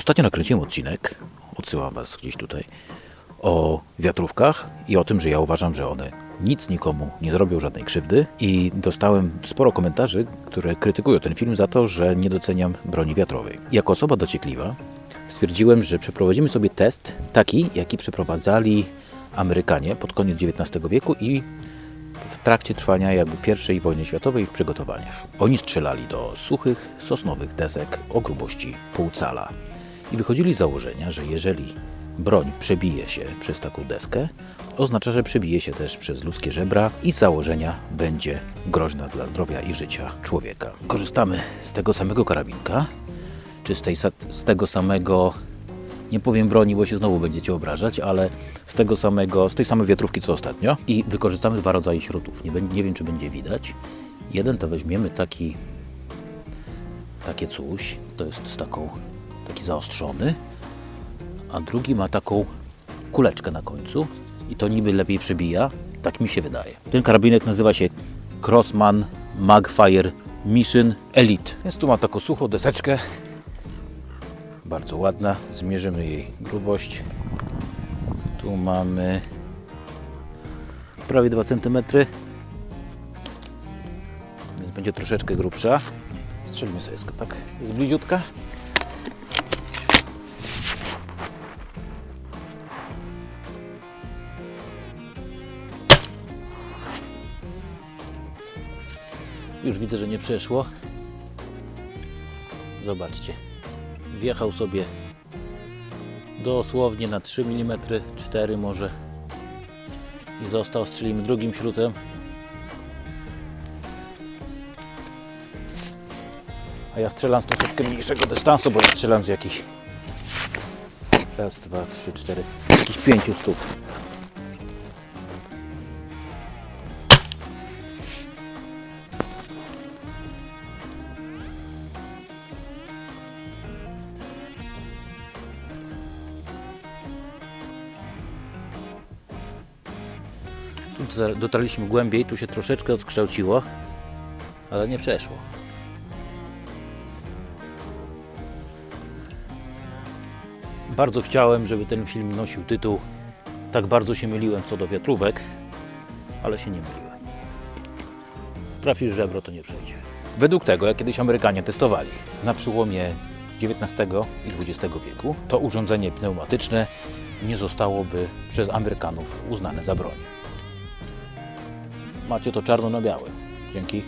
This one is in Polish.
Ostatnio nakręciłem odcinek, odsyłam Was gdzieś tutaj, o wiatrówkach i o tym, że ja uważam, że one nic nikomu nie zrobią żadnej krzywdy i dostałem sporo komentarzy, które krytykują ten film za to, że nie doceniam broni wiatrowej. Jako osoba dociekliwa stwierdziłem, że przeprowadzimy sobie test taki, jaki przeprowadzali Amerykanie pod koniec XIX wieku i w trakcie trwania jakby I wojny światowej w przygotowaniach. Oni strzelali do suchych, sosnowych desek o grubości pół cala i wychodzili z założenia, że jeżeli broń przebije się przez taką deskę, oznacza, że przebije się też przez ludzkie żebra i z założenia będzie groźna dla zdrowia i życia człowieka. Korzystamy z tego samego karabinka, czy z, tej, z tego samego nie powiem broni, bo się znowu będziecie obrażać, ale z tego samego, z tej samej wiatrówki co ostatnio. I wykorzystamy dwa rodzaje śrutów. Nie, nie wiem, czy będzie widać. Jeden to weźmiemy taki, takie coś, to jest z taką, taki zaostrzony, a drugi ma taką kuleczkę na końcu i to niby lepiej przebija, tak mi się wydaje. Ten karabinek nazywa się Crossman Magfire Mission Elite. Więc tu ma taką suchą deseczkę, bardzo ładna. Zmierzymy jej grubość. Tu mamy prawie 2 cm. Więc będzie troszeczkę grubsza. Strzelimy sobie tak z bliziutka. Już widzę, że nie przeszło. Zobaczcie. Wjechał sobie dosłownie na 3 mm, 4 może. I został, strzelimy drugim śrutem. A ja strzelam z troszeczkę mniejszego dystansu, bo strzelam z jakichś raz, dwa, trzy, cztery jakichś pięciu stóp dotarliśmy głębiej, tu się troszeczkę odkształciło, ale nie przeszło. Bardzo chciałem, żeby ten film nosił tytuł Tak bardzo się myliłem co do wiatrówek, ale się nie myliłem. Trafisz żebro, to nie przejdzie. Według tego, jak kiedyś Amerykanie testowali na przełomie XIX i XX wieku, to urządzenie pneumatyczne nie zostałoby przez Amerykanów uznane za broń. Macie to czarno na białe. Dzięki.